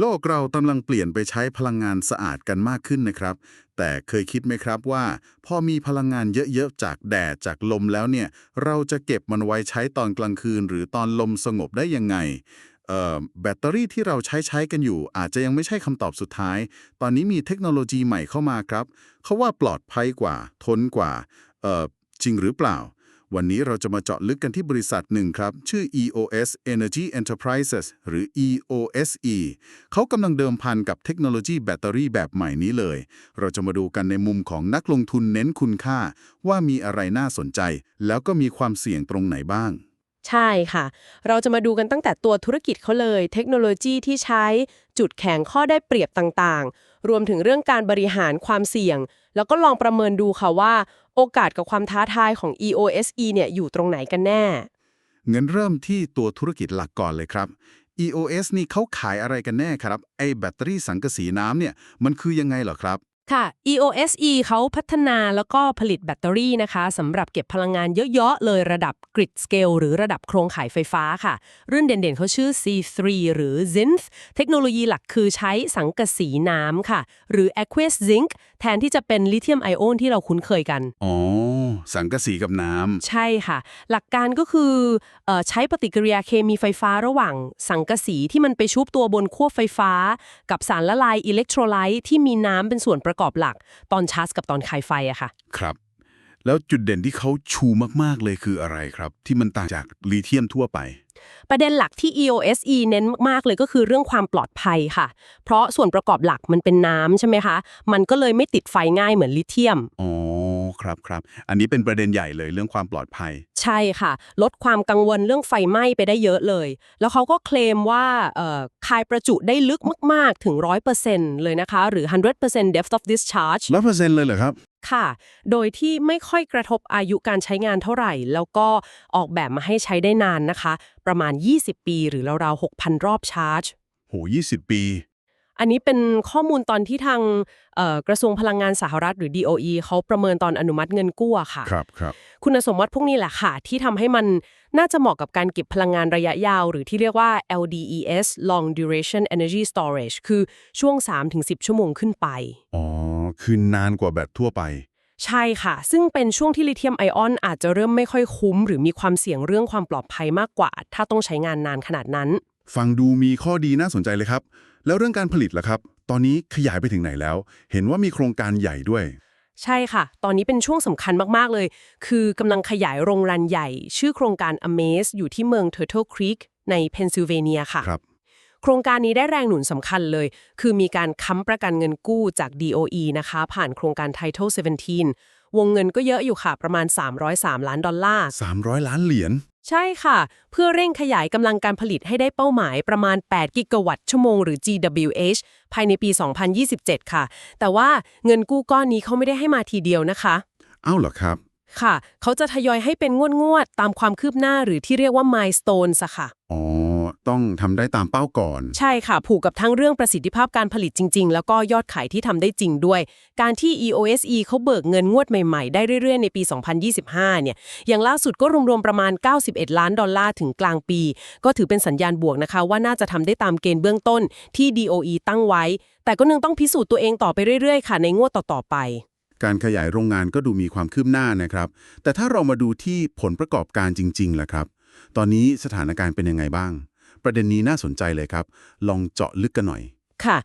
โลกเรากำลังเปลี่ยนไปใช้พลังงานสะอาดกันมากขึ้นนะครับ แต่เคยคิดไหมครับว่า พอมีพลังงานเยอะๆ จากแดดจากลมแล้วเนี่ย เราจะเก็บมันไว้ใช้ตอนกลางคืน หรือตอนลมสงบได้ยังไงแบตเตอรี่ที่เราใช้ใช้กันอยู่ อาจจะยังไม่ใช่คำตอบสุดท้าย ตอนนี้มีเทคโนโลยีใหม่เข้ามาครับ เขาว่าปลอดภัยกว่า ทนกว่าจริงหรือเปล่า วันนี้เราจะมาเจาะลึกกันที่บริษัทหนึ่งครับ ชื่อ EOS Energy Enterprises หรือ EOSE เขากำลังเดิมพันกับเทคโนโลยีแบตเตอรี่แบบใหม่นี้เลย เราจะมาดูกันในมุมของนักลงทุนเน้นคุณค่า ว่ามีอะไรน่าสนใจ แล้วก็มีความเสี่ยงตรงไหนบ้างใช่ค่ะ เราจะมาดูกันตั้งแต่ตัวธุรกิจเขาเลย เทคโนโลยีที่ใช้จุดแข็งข้อได้เปรียบต่างๆ รวมถึงเรื่องการบริหารความเสี่ยง แล้วก็ลองประเมินดูค่ะว่า โอกาสกับความท้าทายของ EOSE เนี่ยอยู่ตรงไหนกันแน่ เงินเริ่มที่ตัวธุรกิจหลักก่อนเลยครับ EOS นี่เขาขายอะไรกันแน่ครับ ไอ้แบตเตอรี่สังกะสีน้ำเนี่ย มันคือยังไงเหรอครับ ค่ะ EOSE เขาพัฒนาแล้วก็ผลิตแบตเตอรี่นะคะสำหรับเก็บพลังงานเยอะ ๆ เลยระดับ grid scale หรือระดับโครงข่ายไฟฟ้าค่ะ รุ่นเด่นๆเขาชื่อ C3 หรือ Zinc เทคโนโลยีหลักคือใช้สังกะสีน้ำค่ะ หรือ aqueous zinc แทนที่จะเป็นลิเธียมไอโอนที่เราคุ้นเคยกัน อ๋อ สังกะสีกับน้ใช่ค่ะ หลักการก็คือเออใช้ปฏิกิริยาเคมีไฟฟ้าระหว่าง สังกะสีที่มันไปชุบตัวบนขั้วไฟฟ้า กับสารละลายอิเล็กโทรไลต์ที่มีน้ำเป็นส่วนประกอบหลัก ตอนชาร์จกับตอนคายไฟอะค่ะำครับ แล้วจุดเด่นที่เขาชูมากๆเลยคืออะไรครับ ที่มันต่างจากลิเธียมทั่วไป ประเด็นหลักที่ EOSE เน้นมากๆเลยก็คือเรื่องความปลอดภัยค่ะ เพราะส่วนประกอบหลักมันเป็นน้ำใช่ไหมคะ มันก็เลยไม่ติดไฟง่ายเหมือนลิเธียม อ๋อ ครับครับ อันนี้เป็นประเด็นใหญ่เลยเรื่องความปลอดภัย ใช่ค่ะ ลดความกังวลเรื่องไฟไหม้ไปได้เยอะเลย แล้วเขาก็เคลมว่าเอ่อคายประจุได้ลึกมาก ๆ ถึง 100%เลยนะคะ หรือ 100% depth of discharge ร้อยเปอร์เซ็นต์เลยเหรอครับค่ะ โดยที่ไม่ค่อยกระทบอายุการใช้งานเท่าไหร่ แล้วก็ออกแบบมาให้ใช้ได้นานนะคะ ประมาณ 20 ปีหรือราวๆ6,000 รอบชาร์จ โหยี่สิบปี อันนี้เป็นข้อมูลตอนที่ทางเอ่อกระทรวงพลังงานสหรัฐหรือ DOE เขาประเมินตอนอนุมัติเงินกู้อะค่ะครับครับคุณสมบัติพวกนี้แหละค่ะ ที่ทำให้มันน่าจะเหมาะกับการเก็บพลังงานระยะยาว หรือที่เรียกว่า LDES Long Duration Energy Storage คือช่วง 3-10 ชั่วโมงขึ้นไป อ๋อ คือนานกว่าแบตทั่วไป ใช่ค่ะ ซึ่งเป็นช่วงที่ลิเธียมไอออนอาจจะเริ่มไม่ค่อยคุ้ม หรือมีความเสี่ยงเรื่องความปลอดภัยมากกว่า ถ้าต้องใช้งานนานขนาดนั้น ฟังดูมีข้อดีน่าสนใจเลยครับ แล้วเรื่องการผลิตล่ะครับ ตอนนี้ขยายไปถึงไหนแล้ว เห็นว่ามีโครงการใหญ่ด้วย ใช่ค่ะ ตอนนี้เป็นช่วงสำคัญมากๆเลย คือกำลังขยายโรงรันใหญ่ ชื่อโครงการ Amaze อยู่ที่เมือง Turtle Creek ในเพนซิลเวเนียค่ะครับโครงการนี้ได้แรงหนุนสำคัญเลย คือมีการค้ำประกันเงินกู้จาก DOE นะคะ ผ่านโครงการ Title 17 วงเงินก็เยอะอยู่ค่ะ ประมาณ 303 ล้านดอลลาร์ 300 ล้านเหรียญ ใช่ค่ะ เพื่อเร่งขยายกำลังการผลิตให้ได้เป้าหมายประมาณ 8 กิกะวัตต์ชั่วโมงหรือ GWH ภายในปี 2027 ค่ะ แต่ว่าเงินกู้ก้อนนี้เขาไม่ได้ให้มาทีเดียวนะคะเอ้าเหรอครับ ค่ะ เขาจะทยอยให้เป็นงวดๆตามความคืบหน้าหรือที่เรียกว่า milestones อะค่ะ อ๋อ ต้องทำได้ตามเป้าก่อน ใช่ค่ะ ผูกกับทั้งเรื่องประสิทธิภาพการผลิตจริง ๆ แล้วก็ยอดขายที่ทำได้จริงด้วย การที่ EOSE เขาเบิกเงินงวดใหม่ๆ ได้เรื่อยๆ ในปี 2025 เนี่ย อย่างล่าสุดก็รวมๆ ประมาณ 91 ล้านดอลลาร์ถึงกลางปี ก็ถือเป็นสัญญาณบวกนะคะว่าน่าจะทำได้ตามเกณฑ์เบื้องต้นที่ DOE ตั้งไว้ แต่ก็ยังต้องพิสูจน์ตัวเองต่อไปเรื่อยๆ ค่ะ ในงวดต่อๆไปการขยายโรงงานก็ดูมีความคืบหน้านะครับ แต่ถ้าเรามาดูที่ผลประกอบการจริงๆล่ะครับ ตอนนี้สถานการณ์เป็นยังไงบ้าง ประเด็นนี้น่าสนใจเลยครับ ลองเจาะลึกกันหน่อย ค่ะ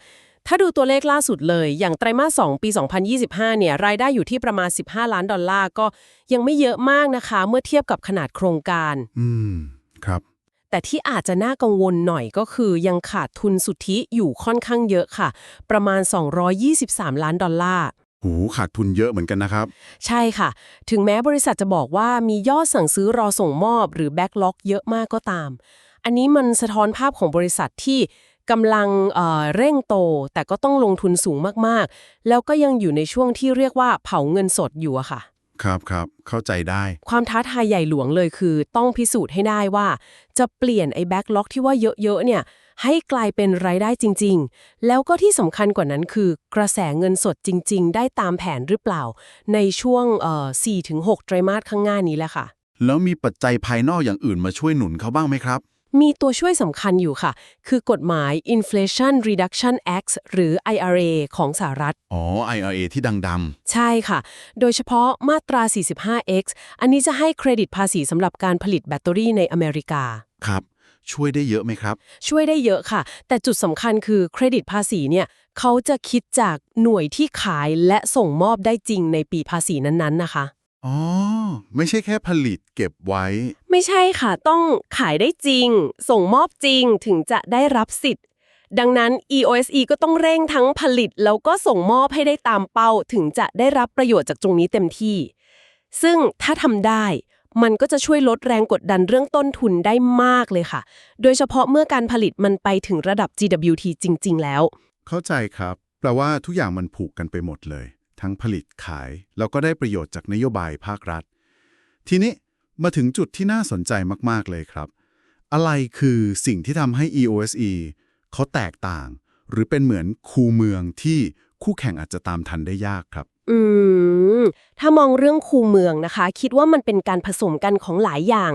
ถ้าดูตัวเลขล่าสุดเลย อย่างไตรมาส 2 ปี 2025 เนี่ย รายได้อยู่ที่ประมาณ 15 ล้านดอลลาร์ ก็ยังไม่เยอะมากนะคะ เมื่อเทียบกับขนาดโครงการ อืม ครับ แต่ที่อาจจะน่ากังวลหน่อยก็คือ ยังขาดทุนสุทธิอยู่ค่อนข้างเยอะค่ะ ประมาณ 223 ล้านดอลลาร์หูขาดทุนเยอะเหมือนกันนะครับ ใช่ค่ะ ถึงแม้บริษัทจะบอกว่ามียอดสั่งซื้อรอส่งมอบหรือแบ็กล็อกเยอะมากก็ตาม อันนี้มันสะท้อนภาพของบริษัทที่กำลังเอ่อเร่งโต แต่ก็ต้องลงทุนสูงมากๆ แล้วก็ยังอยู่ในช่วงที่เรียกว่าเผาเงินสดอยู่อะค่ะ ครับครับเข้าใจได้ ความท้าทายใหญ่หลวงเลยคือ ต้องพิสูจน์ให้ได้ว่า จะเปลี่ยนไอ้แบ็กล็อกที่ว่าเยอะๆเนี่ยให้กลายเป็นรายได้จริง ๆ แล้วก็ที่สำคัญกว่านั้นคือ กระแสเงินสดจริง ๆ ได้ตามแผนหรือเปล่า ในช่วงเอ่อ4-6ไตรมาสข้างหน้านี้แหละค่ะ แล้วมีปัจจัยภายนอกอย่างอื่นมาช่วยหนุนเขาบ้างไหมครับ มีตัวช่วยสำคัญอยู่ค่ะ คือกฎหมาย Inflation Reduction Act หรือ IRA ของสหรัฐ อ๋อ IRA ที่ดังดใช่ค่ะ โดยเฉพาะมาตรา 45X อันนี้จะให้เครดิตภาษีสำหรับการผลิตแบตเตอรี่ในอเมริกาำครับ ช่วยได้เยอะไหมครับ ช่วยได้เยอะค่ะ แต่จุดสำคัญคือเครดิตภาษีเนี่ยเขาจะคิดจากหน่วยที่ขายและส่งมอบได้จริงในปีภาษีนั้นๆนะคะ อ๋อ ไม่ใช่แค่ผลิตเก็บไว้ ไม่ใช่ค่ะ ต้องขายได้จริง ส่งมอบจริงถึงจะได้รับสิทธิ์ ดังนั้น EOSE ก็ต้องเร่งทั้งผลิตแล้วก็ส่งมอบให้ได้ตามเป้า ถึงจะได้รับประโยชน์จากตรงนี้เต็มที่ ซึ่งถ้าทำได้มันก็จะช่วยลดแรงกดดันเรื่องต้นทุนได้มากเลยค่ะ โดยเฉพาะเมื่อการผลิตมันไปถึงระดับ GWT จริง ๆ แล้ว เข้าใจครับ แปลว่าทุกอย่างมันผูกกันไปหมดเลย ทั้งผลิตขาย แล้วก็ได้ประโยชน์จากนโยบายภาครัฐ ทีนี้มาถึงจุดที่น่าสนใจมาก ๆ เลยครับ อะไรคือสิ่งที่ทำให้ EOSE เขาแตกต่าง หรือเป็นเหมือนคูเมืองที่คู่แข่งอาจจะตามทันได้ยากครับ อืม ถ้ามองเรื่องคูเมืองนะคะ คิดว่ามันเป็นการผสมกันของหลายอย่าง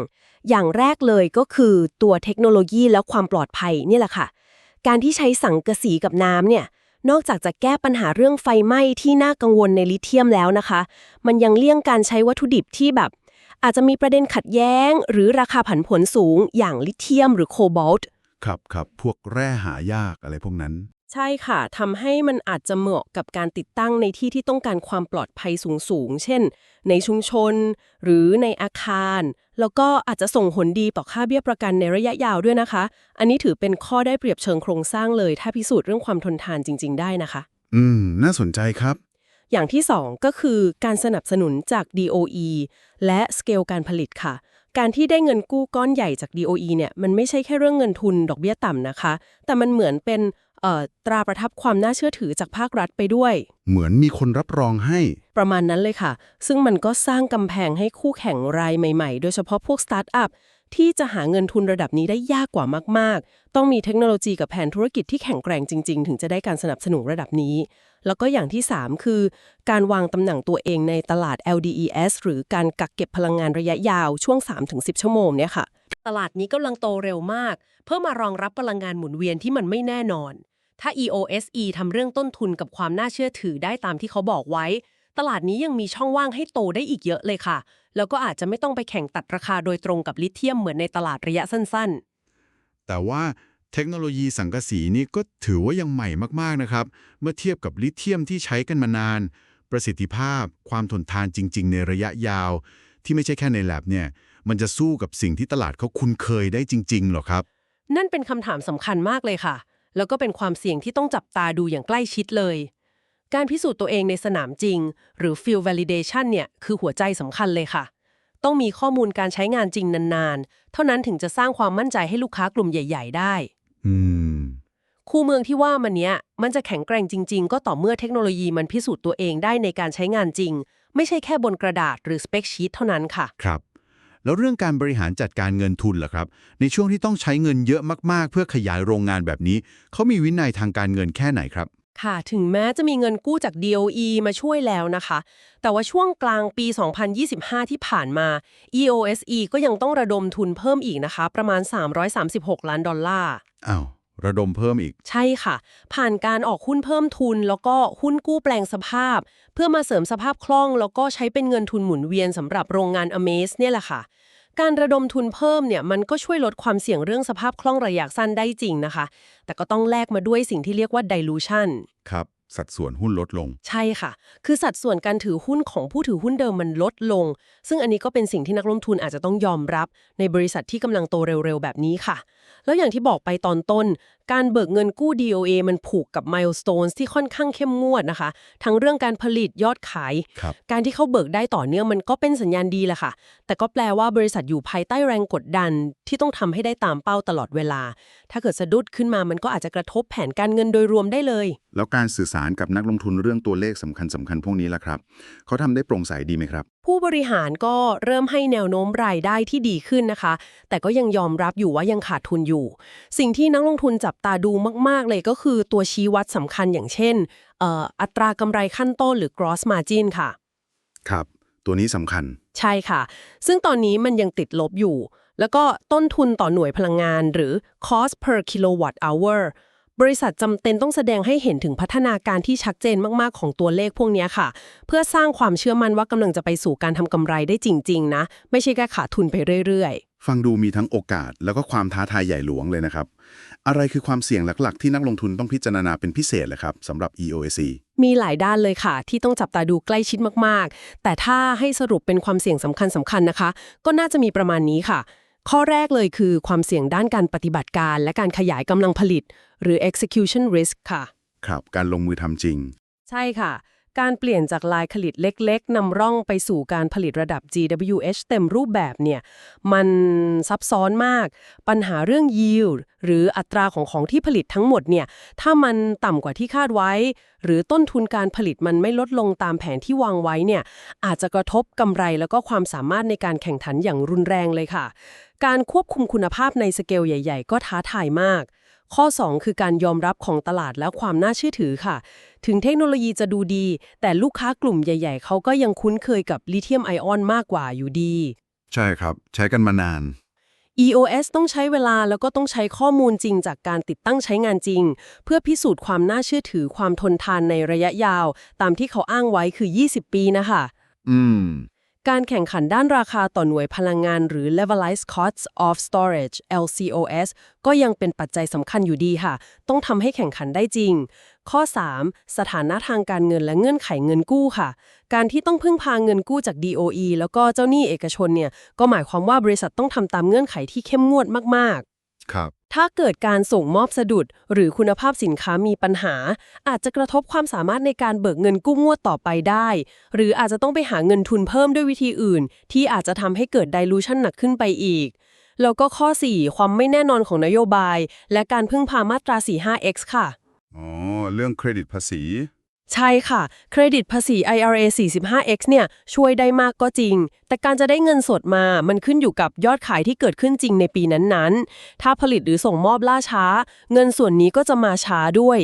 อย่างแรกเลยก็คือตัวเทคโนโลยีและความปลอดภัยนี่แหละค่ะ การที่ใช้สังกะสีกับน้ำเนี่ย นอกจากจะแก้ปัญหาเรื่องไฟไหม้ที่น่ากังวลในลิเธียมแล้วนะคะ มันยังเลี่ยงการใช้วัตถุดิบที่แบบ อาจจะมีประเด็นขัดแย้ง หรือราคาผันผวนสูง อย่างลิเธียมหรือโคบอลต์ครับครับพวกแร่หายากอะไรพวกนั้น ใช่ค่ะทำให้มันอาจจะเหมาะกับการติดตั้งในที่ที่ต้องการความปลอดภัยสูงๆ เช่น ในชุมชน หรือในอาคาร แล้วก็อาจจะส่งผลดีต่อค่าเบี้ยประกันในระยะยาวด้วยนะคะ อันนี้ถือเป็นข้อได้เปรียบเชิงโครงสร้างเลย ถ้าพิสูจน์เรื่องความทนทานจริง ๆ ได้นะคะ อืม น่าสนใจครับ อย่างที่ 2 ก็คือการสนับสนุนจาก DOE และสเกลการผลิตค่ะ การที่ได้เงินกู้ก้อนใหญ่จาก DOE เนี่ยมันไม่ใช่แค่เรื่องเงินทุนดอกเบี้ยต่ำนะคะ แต่มันเหมือนเป็นเอ่อ ตราประทับความน่าเชื่อถือจากภาครัฐไปด้วย เหมือนมีคนรับรองให้ ประมาณนั้นเลยค่ะ ซึ่งมันก็สร้างกำแพงให้คู่แข่งรายใหม่ๆ โดยเฉพาะพวกสตาร์ทอัพที่จะหาเงินทุนระดับนี้ได้ยากกว่ามาก ๆ ต้องมีเทคโนโลยีกับแผนธุรกิจที่แข็งแกร่งจริง ๆ ถึงจะได้การสนับสนุนระดับนี้ แล้วก็อย่างที่ 3 คือ การวางตำแหน่งตัวเองในตลาด LDES หรือการกักเก็บพลังงานระยะยาวช่วง 3-10 ชั่วโมงเนี่ยค่ะ ตลาดนี้กำลังโตเร็วมาก เพื่อมารองรับพลังงานหมุนเวียนที่มันไม่แน่นอน ถ้า EOSE ทำเรื่องต้นทุนกับความน่าเชื่อถือได้ตามที่เขาบอกไว้ ตลาดนี้ยังมีช่องว่างให้โตได้อีกเยอะเลยค่ะ แล้วก็อาจจะไม่ต้องไปแข่งตัดราคาโดยตรงกับลิเธียมเหมือนในตลาดระยะสั้นแต่ว่าเทคโนโลยีสังกะสีนี่ก็ถือว่ายังใหม่มากๆนะครับ เมื่อเทียบกับลิเธียมที่ใช้กันมานาน ประสิทธิภาพ ความทนทานจริง ๆ ในระยะยาว ที่ไม่ใช่แค่ในแลบเนี่ย มันจะสู้กับสิ่งที่ตลาดเขาคุ้นเคยได้จริงๆหรอครับๆนั่นเป็นคำถามสำคัญมากเลยค่ะ แล้วก็เป็นความเสี่ยงที่ต้องจับตาดูอย่างใกล้ชิดเลย การพิสูจน์ตัวเองในสนามจริง หรือ field validation เนี่ยคือหัวใจสำคัญเลยค่ะ ต้องมีข้อมูลการใช้งานจริงนานๆ เท่านั้นถึงจะสร้างความมั่นใจให้ลูกค้ากลุ่มใหญ่ ๆ ได้อืมคู่เมืองที่ว่ามันเนี้ยมันจะแข็งแกร่งจริง ๆ ก็ต่อเมื่อเทคโนโลยีมันพิสูจน์ตัวเองได้ในการใช้งานจริง ไม่ใช่แค่บนกระดาษหรือสเปคชีตเท่านั้นค่ะ ครับ แล้วเรื่องการบริหารจัดการเงินทุนล่ะครับ ในช่วงที่ต้องใช้เงินเยอะมากๆ เพื่อขยายโรงงานแบบนี้ เขามีวินัยทางการเงินแค่ไหนครับ ค่ะ ถึงแม้จะมีเงินกู้จาก DOE มาช่วยแล้วนะคะ แต่ว่าช่วงกลางปี 2025 ที่ผ่านมา EOSE ก็ยังต้องระดมทุนเพิ่มอีกนะคะ ประมาณ 336 ล้านดอลลาร์ อ้าว ระดมเพิ่มอีก ใช่ค่ะ ผ่านการออกหุ้นเพิ่มทุน แล้วก็หุ้นกู้แปลงสภาพ เพื่อมาเสริมสภาพคล่อง แล้วก็ใช้เป็นเงินทุนหมุนเวียนสำหรับโรงงาน Amaze เนี่ยแหละค่ะ การระดมทุนเพิ่มเนี่ยมันก็ช่วยลดความเสี่ยงเรื่องสภาพคล่องระยะสั้นได้จริงนะคะ แต่ก็ต้องแลกมาด้วยสิ่งที่เรียกว่า dilution ครับสัดส่วนหุ้นลดลง ใช่ค่ะ คือสัดส่วนการถือหุ้นของผู้ถือหุ้นเดิมมันลดลง ซึ่งอันนี้ก็เป็นสิ่งที่นักลงทุนอาจจะต้องยอมรับ ในบริษัทที่กำลังโตเร็วๆแบบนี้ค่ะ แล้วอย่างที่บอกไปตอนต้น การเบิกเงินกู้ DOA มันผูกกับ milestones ที่ค่อนข้างเข้มงวดนะคะ ทั้งเรื่องการผลิตยอดขายครับการที่เขาเบิกได้ต่อเนื่องมันก็เป็นสัญญาณดีแหละค่ะ แต่ก็แปลว่าบริษัทอยู่ภายใต้แรงกดดันที่ต้องทำให้ได้ตามเป้าตลอดเวลา ถ้าเกิดสะดุดขึ้นมามันก็อาจจะกระทบแผนการเงินโดยรวมได้เลย แล้วการสื่อสารกับนักลงทุนเรื่องตัวเลขสำคัญสำคัญๆพวกนี้ล่ะครับเขาทำได้โปร่งใสดีไหมครับ ผู้บริหารก็เริ่มให้แนวโน้มรายได้ที่ดีขึ้นนะคะ แต่ก็ยังยอมรับอยู่ว่ายังขาดทุนอยู่ สิ่งที่นักลงทุนจับตาดูมาก ๆ เลยก็คือตัวชี้วัดสำคัญอย่างเช่นเอ่ออัตรากำไรขั้นต้นหรือ gross margin ค่ะ ครับ ตัวนี้สำคัญ ใช่ค่ะ ซึ่งตอนนี้มันยังติดลบอยู่ แล้วก็ต้นทุนต่อหน่วยพลังงานหรือ cost per kilowatt hour บริษัทจำเป็นต้องแสดงให้เห็นถึงพัฒนาการที่ชัดเจนมากๆของตัวเลขพวกเนี้ยค่ะ เพื่อสร้างความเชื่อมั่นว่ากำลังจะไปสู่การทำกำไรได้จริง ๆ นะ ไม่ใช่แค่ขาดทุนไปเรื่อย ๆ ฟังดูมีทั้งโอกาส แล้วก็ความท้าทายใหญ่หลวงเลยนะครับ อะไรคือความเสี่ยงหลักๆ ที่นักลงทุนต้องพิจารณาเป็นพิเศษเลยครับสำหรับ EOSE มีหลายด้านเลยค่ะ ที่ต้องจับตาดูใกล้ชิดมากๆ แต่ถ้าให้สรุปเป็นความเสี่ยงสำคัญสำคัญนะคะ ก็น่าจะมีประมาณนี้ค่ะ ข้อแรกเลยคือความเสี่ยงด้านการปฏิบัติการ และการขยายกำลังผลิต หรือ execution risk ค่ะ ครับ การลงมือทำจริง ใช่ค่ะ การเปลี่ยนจากลายผลิตเล็กๆนำร่องไปสู่การผลิตระดับ GWH เต็มรูปแบบเนี่ย มันซับซ้อนมาก ปัญหาเรื่อง yield หรืออัตราของของที่ผลิตทั้งหมดเนี่ย ถ้ามันต่ำกว่าที่คาดไว้ หรือต้นทุนการผลิตมันไม่ลดลงตามแผนที่วางไว้เนี่ย อาจจะกระทบกำไรแล้วก็ความสามารถในการแข่งขันอย่างรุนแรงเลยค่ะ การควบคุมคุณภาพในสเกลใหญ่ ๆ ก็ท้าทายมากข้อ 2 คือการยอมรับของตลาดและความน่าเชื่อถือค่ะ ถึงเทคโนโลยีจะดูดี แต่ลูกค้ากลุ่มใหญ่ ๆ เขาก็ยังคุ้นเคยกับลิเธียมไอออนมากกว่าอยู่ดี ใช่ครับ ใช้กันมานาน EOS ต้องใช้เวลาแล้วก็ต้องใช้ข้อมูลจริงจากการติดตั้งใช้งานจริง เพื่อพิสูจน์ความน่าเชื่อถือความทนทานในระยะยาว ตามที่เขาอ้างไว้คือ 20 ปีนะคะ อืม การแข่งขันด้านราคาต่อหน่วยพลังงานหรือ levelized costs of storage LCOS ก็ยังเป็นปัจจัยสำคัญอยู่ดีค่ะ ต้องทำให้แข่งขันได้จริง ข้อ 3 สถานะทางการเงินและเงื่อนไขเงินกู้ค่ะ การที่ต้องพึ่งพาเงินกู้จาก DOE แล้วก็เจ้าหนี้เอกชนเนี่ย ก็หมายความว่าบริษัทต้องทำตามเงื่อนไขที่เข้มงวดมาก ๆ ครับ ถ้าเกิดการส่งมอบสะดุด หรือคุณภาพสินค้ามีปัญหา อาจจะกระทบความสามารถในการเบิกเงินกู้งวดต่อไปได้ หรืออาจจะต้องไปหาเงินทุนเพิ่มด้วยวิธีอื่น ที่อาจจะทำให้เกิดดิลูชันหนักขึ้นไปอีก แล้วก็ข้อ 4 ความไม่แน่นอนของนโยบาย และการพึ่งพามาตรา 45X ค่ะ อ๋อ เรื่องเครดิตภาษี ใช่ค่ะ เครดิตภาษี IRA 45X เนี่ย ช่วยได้มากก็จริง แต่การจะได้เงินสดมา มันขึ้นอยู่กับยอดขายที่เกิดขึ้นจริงในปีนั้นๆ ถ้าผลิตหรือส่งมอบล่าช้า เงินส่วนนี้ก็จะมาช้าด้วย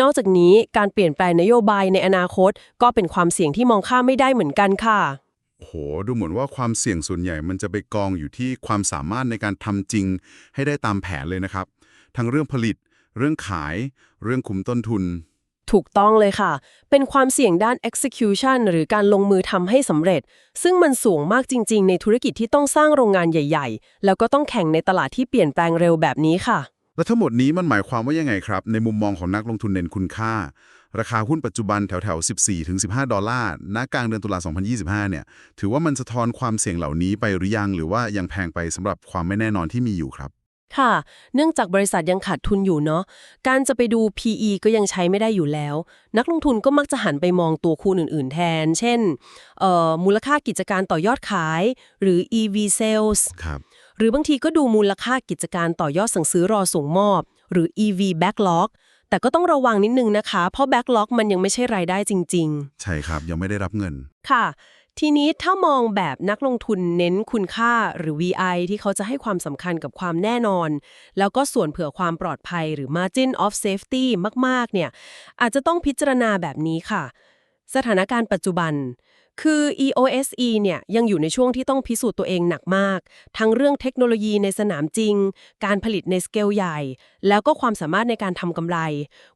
นอกจากนี้การเปลี่ยนแปลงนโยบายในอนาคต ก็เป็นความเสี่ยงที่มองข้ามไม่ได้เหมือนกันค่ะ โห ดูเหมือนว่าความเสี่ยงส่วนใหญ่มันจะไปกองอยู่ที่ความสามารถในการทำจริง ให้ได้ตามแผนเลยนะครับ ทั้งเรื่องผลิต เรื่องขาย เรื่องคุมต้นทุน ถูกต้องเลยค่ะ เป็นความเสี่ยงด้าน execution หรือการลงมือทำให้สำเร็จ ซึ่งมันสูงมากจริง ๆ ในธุรกิจที่ต้องสร้างโรงงานใหญ่ ๆ แล้วก็ต้องแข่งในตลาดที่เปลี่ยนแปลงเร็วแบบนี้ค่ะ แล้วทั้งหมดนี้มันหมายความว่ายังไงครับ ในมุมมองของนักลงทุนเน้นคุณค่า ราคาหุ้นปัจจุบันแถวๆ14-15 ดอลลาร์ณกลางเดือนตุลา2025 เนี่ย ถือว่ามันสะท้อนความเสี่ยงเหล่านี้ไปหรือยัง หรือว่ายังแพงไปสำหรับความไม่แน่นอนที่มีอยู่ครับ ค่ะ เนื่องจากบริษัทยังขาดทุนอยู่เนาะ การจะไปดู PE ก็ยังใช้ไม่ได้อยู่แล้ว นักลงทุนก็มักจะหันไปมองตัวคูณอื่น ๆ แทน เช่นเอ่อมูลค่ากิจการต่อยอดขาย หรือ EV sales ครับ หรือบางทีก็ดูมูลค่ากิจการต่อยอดสั่งซื้อรอส่งมอบ หรือ EV backlog แต่ก็ต้องระวังนิดนึงนะคะ เพราะ backlog มันยังไม่ใช่รายได้จริง ๆ ใช่ครับ ยังไม่ได้รับเงิน ค่ะ ทีนี้ถ้ามองแบบนักลงทุนเน้นคุณค่าหรือ VI ที่เขาจะให้ความสำคัญกับความแน่นอน แล้วก็ส่วนเผื่อความปลอดภัยหรือ margin of safety มาก ๆ เนี่ย อาจจะต้องพิจารณาแบบนี้ค่ะ สถานการณ์ปัจจุบัน คือ EOSE เนี่ยยังอยู่ในช่วงที่ต้องพิสูจน์ตัวเองหนักมาก ทั้งเรื่องเทคโนโลยีในสนามจริง การผลิตในสเกลใหญ่ แล้วก็ความสามารถในการทำกำไร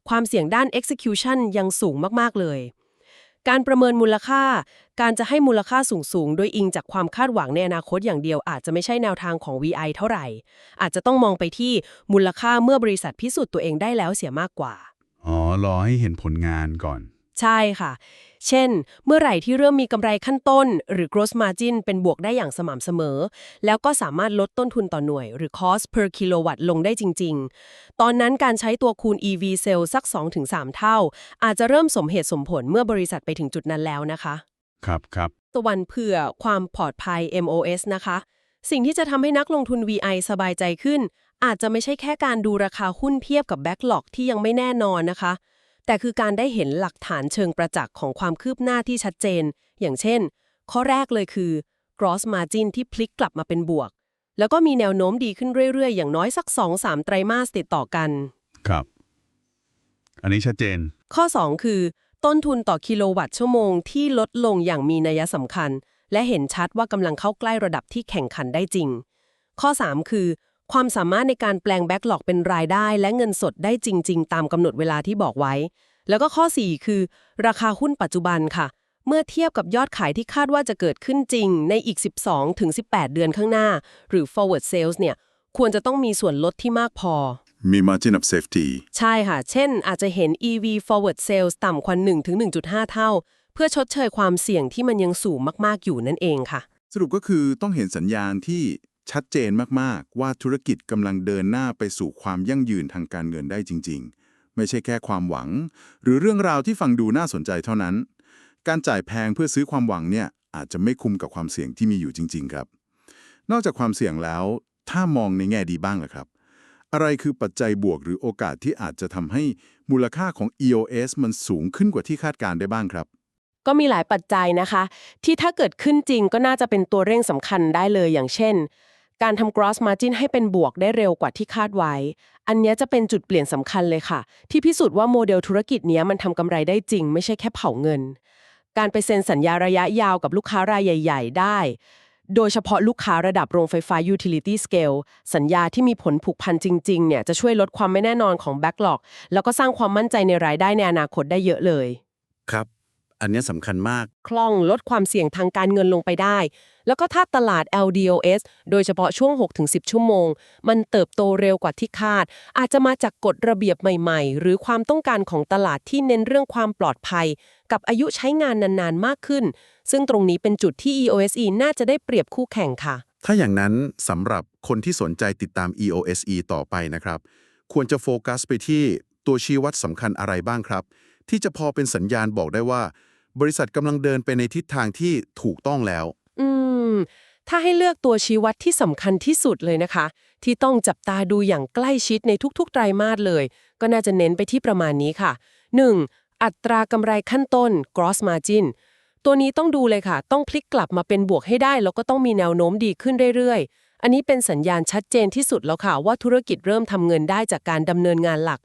ความเสี่ยงด้าน execution ยังสูงมาก ๆ เลย การประเมินมูลค่า การจะให้มูลค่าสูงๆ โดยอิงจากความคาดหวังในอนาคตอย่างเดียวอาจจะไม่ใช่แนวทางของ VI เท่าไหร่ อาจจะต้องมองไปที่มูลค่าเมื่อบริษัทพิสูจน์ตัวเองได้แล้วเสียมากกว่า อ๋อ รอให้เห็นผลงานก่อน ใช่ค่ะ เช่น เมื่อไหร่ที่เริ่มมีกำไรขั้นต้น หรือ gross margin เป็นบวกได้อย่างสม่ำเสมอ แล้วก็สามารถลดต้นทุนต่อหน่วย หรือ cost per kilowatt ลงได้จริง ๆ ตอนนั้นการใช้ตัวคูณ EV cell สัก 2-3 เท่า อาจจะเริ่มสมเหตุสมผลเมื่อบริษัทไปถึงจุดนั้นแล้วนะคะ ครับครับตะวันเผื่อความปลอดภัย MOS นะคะ สิ่งที่จะทำให้นักลงทุน VI สบายใจขึ้น อาจจะไม่ใช่แค่การดูราคาหุ้นเทียบกับแบ็กหลอกที่ยังไม่แน่นอนนะคะ แต่คือการได้เห็นหลักฐานเชิงประจักษ์ของความคืบหน้าที่ชัดเจน อย่างเช่น ข้อแรกเลยคือ gross margin ที่พลิกกลับมาเป็นบวก แล้วก็มีแนวโน้มดีขึ้นเรื่อยๆ อย่างน้อยสัก 2-3 ไตรมาสติดต่อกัน ครับ อันนี้ชัดเจน ข้อ 2 คือ ต้นทุนต่อกิโลวัตต์ชั่วโมงที่ลดลงอย่างมีนัยสำคัญ และเห็นชัดว่ากำลังเข้าใกล้ระดับที่แข่งขันได้จริง ข้อ 3 คือ ความสามารถในการแปลงแบ็กหลอกเป็นรายได้ และเงินสดได้จริง ๆ ตามกำหนดเวลาที่บอกไว้ แล้วก็ข้อ 4 คือ ราคาหุ้นปัจจุบันค่ะ เมื่อเทียบกับยอดขายที่คาดว่าจะเกิดขึ้นจริงในอีก 12ถึง18 เดือนข้างหน้า หรือ forward sales เนี่ยควรจะต้องมีส่วนลดที่มากพอ มี margin of safety ใช่ค่ะ เช่น อาจจะเห็น EV forward sales ต่ำกว่า1ถึง1.5 เท่า เพื่อชดเชยความเสี่ยงที่มันยังสูงมากๆอยู่นั่นเองค่ะ สรุปก็คือต้องเห็นสัญญาณที่ ชัดเจนมากๆ ว่าธุรกิจกำลังเดินหน้าไปสู่ความยั่งยืนทางการเงินได้จริง ๆ ไม่ใช่แค่ความหวัง หรือเรื่องราวที่ฟังดูน่าสนใจเท่านั้น การจ่ายแพงเพื่อซื้อความหวังเนี่ยอาจจะไม่คุ้มกับความเสี่ยงที่มีอยู่จริง ๆ ครับ นอกจากความเสี่ยงแล้ว ถ้ามองในแง่ดีบ้างล่ะครับ อะไรคือปัจจัยบวกหรือโอกาสที่อาจจะทำให้มูลค่าของ EOS มันสูงขึ้นกว่าที่คาดการได้บ้างครับก็มีหลายปัจจัยนะคะ ที่ถ้าเกิดขึ้นจริงก็น่าจะเป็นตัวเร่งสำคัญได้เลยอย่างเช่น การทำ gross margin ให้เป็นบวกได้เร็วกว่าที่คาดไว้ อันเนี้ยจะเป็นจุดเปลี่ยนสำคัญเลยค่ะ ที่พิสูจน์ว่าโมเดลธุรกิจเนี้ยมันทำกำไรได้จริง ไม่ใช่แค่เผาเงิน การไปเซ็นสัญญาระยะยาวกับลูกค้ารายใหญ่ ๆ ได้ โดยเฉพาะลูกค้าระดับโรงไฟฟ้า utility scale สัญญาที่มีผลผูกพันจริง ๆ เนี่ยจะช่วยลดความไม่แน่นอนของ backlog แล้วก็สร้างความมั่นใจในรายได้ในอนาคตได้เยอะเลย ครับ อันเนี้ยสำคัญมาก คล่องลดความเสี่ยงทางการเงินลงไปได้ แล้วก็ถ้าตลาด LDOS โดยเฉพาะช่วง 6-10 ชั่วโมง มันเติบโตเร็วกว่าที่คาด อาจจะมาจากกฎระเบียบใหม่ ๆ หรือความต้องการของตลาดที่เน้นเรื่องความปลอดภัย กับอายุใช้งานนานๆ มากขึ้น ซึ่งตรงนี้เป็นจุดที่ EOSE น่าจะได้เปรียบคู่แข่งค่ะ ถ้าอย่างนั้นสำหรับคนที่สนใจติดตาม EOSE ต่อไปนะครับ ควรจะโฟกัสไปที่ตัวชี้วัดสำคัญอะไรบ้างครับ ที่จะพอเป็นสัญญาณบอกได้ว่า บริษัทกำลังเดินไปในทิศทางที่ถูกต้องแล้ว อืม ถ้าให้เลือกตัวชี้วัดที่สำคัญที่สุดเลยนะคะ ที่ต้องจับตาดูอย่างใกล้ชิดในทุกๆ ไตรมาสเลย ก็น่าจะเน้นไปที่ประมาณนี้ค่ะ 1. อัตรากำไรขั้นต้น gross margin ตัวนี้ต้องดูเลยค่ะ ต้องพลิกกลับมาเป็นบวกให้ได้ แล้วก็ต้องมีแนวโน้มดีขึ้นเรื่อยๆ อันนี้เป็นสัญญาณชัดเจนที่สุดแล้วค่ะ ว่าธุรกิจเริ่มทำเงินได้จากการดำเนินงานหลัก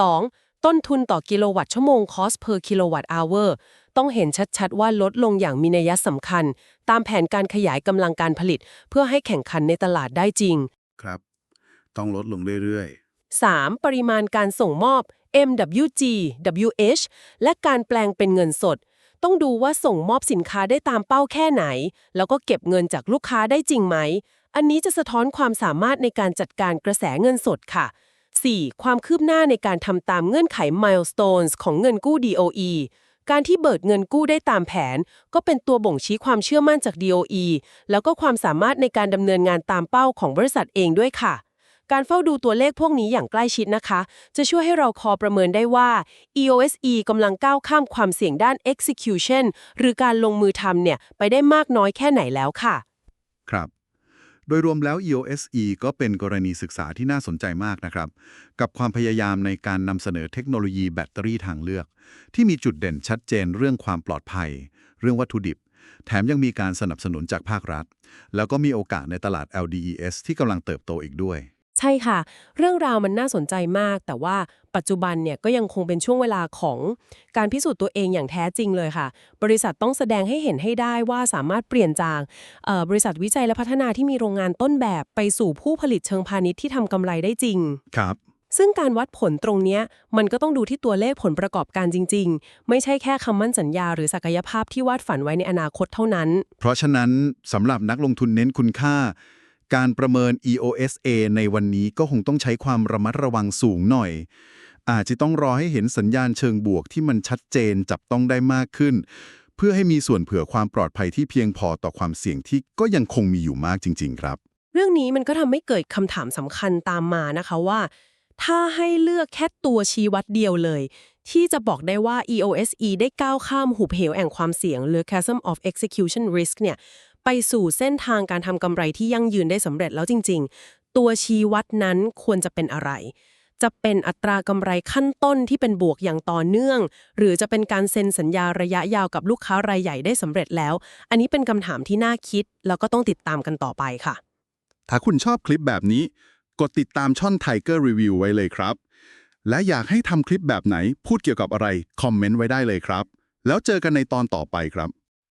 2. ต้นทุนต่อกิโลวัตต์ชั่วโมง cost per kilowatt hour ต้องเห็นชัดๆ ว่าลดลงอย่างมีนัยสำคัญ ตามแผนการขยายกำลังการผลิต เพื่อให้แข่งขันในตลาดได้จริง ครับ ต้องลดลงเรื่อย 3. ปริมาณการส่งมอบ MWG WH และการแปลงเป็นเงินสด ต้องดูว่าส่งมอบสินค้าได้ตามเป้าแค่ไหน แล้วก็เก็บเงินจากลูกค้าได้จริงไหม อันนี้จะสะท้อนความสามารถในการจัดการกระแสเงินสดค่ะ 4. ความคืบหน้าในการทำตามเงื่อนไข milestones ของเงินกู้ DOE การที่เบิกเงินกู้ได้ตามแผน ก็เป็นตัวบ่งชี้ความเชื่อมั่นจาก DOE แล้วก็ความสามารถในการดำเนินงานตามเป้าของบริษัทเองด้วยค่ะ การเฝ้าดูตัวเลขพวกนี้อย่างใกล้ชิดนะคะ จะช่วยให้เราคอประเมินได้ว่า EOSE กำลังก้าวข้ามความเสี่ยงด้าน execution หรือการลงมือทำเนี่ยไปได้มากน้อยแค่ไหนแล้วค่ะ ครับ โดยรวมแล้ว EOSE ก็เป็นกรณีศึกษาที่น่าสนใจมากนะครับ กับความพยายามในการนำเสนอเทคโนโลยีแบตเตอรี่ทางเลือก ที่มีจุดเด่นชัดเจนเรื่องความปลอดภัย เรื่องวัตถุดิบ แถมยังมีการสนับสนุนจากภาครัฐ แล้วก็มีโอกาสในตลาด LDES ที่กำลังเติบโตอีกด้วย ใช่ค่ะ เรื่องราวมันน่าสนใจมาก แต่ว่าปัจจุบันเนี่ยก็ยังคงเป็นช่วงเวลาของการพิสูจน์ตัวเองอย่างแท้จริงเลยค่ะ บริษัทต้องแสดงให้เห็นให้ได้ว่าสามารถเปลี่ยนจากเอ่อบริษัทวิจัยและพัฒนาที่มีโรงงานต้นแบบไปสู่ผู้ผลิตเชิงพาณิชย์ที่ทำกำไรได้จริง ครับ ซึ่งการวัดผลตรงเนี้ยมันก็ต้องดูที่ตัวเลขผลประกอบการจริง ๆ ไม่ใช่แค่คำมั่นสัญญาหรือศักยภาพที่วาดฝันไว้ในอนาคตเท่านั้น เพราะฉะนั้นสำหรับนักลงทุนเน้นคุณค่า การประเมิน EOSA ในวันนี้ก็คงต้องใช้ความระมัดระวังสูงหน่อย อาจจะต้องรอให้เห็นสัญญาณเชิงบวกที่มันชัดเจนจับต้องได้มากขึ้น เพื่อให้มีส่วนเผื่อความปลอดภัยที่เพียงพอต่อความเสี่ยงที่ก็ยังคงมีอยู่มากจริง ๆ ครับ เรื่องนี้มันก็ทำให้เกิดคำถามสำคัญตามมานะคะว่า ถ้าให้เลือกแค่ตัวชี้วัดเดียวเลย ที่จะบอกได้ว่า EOSE ได้ก้าวข้ามหุบเหวแห่งความเสี่ยงหรือ chasm of execution risk เนี่ย ไปสู่เส้นทางการทำกำไรที่ยั่งยืนได้สำเร็จแล้วจริง ๆ ตัวชี้วัดนั้นควรจะเป็นอะไร จะเป็นอัตรากำไรขั้นต้นที่เป็นบวกอย่างต่อเนื่อง หรือจะเป็นการเซ็นสัญญาระยะยาวกับลูกค้ารายใหญ่ได้สำเร็จแล้ว อันนี้เป็นคำถามที่น่าคิด แล้วก็ต้องติดตามกันต่อไปค่ะ ถ้าคุณชอบคลิปแบบนี้ กดติดตามช่อง Tiger Review ไว้เลยครับ และอยากให้ทำคลิปแบบไหนพูดเกี่ยวกับอะไรคอมเมนต์ไว้ได้เลยครับ แล้วเจอกันในตอนต่อไปครับ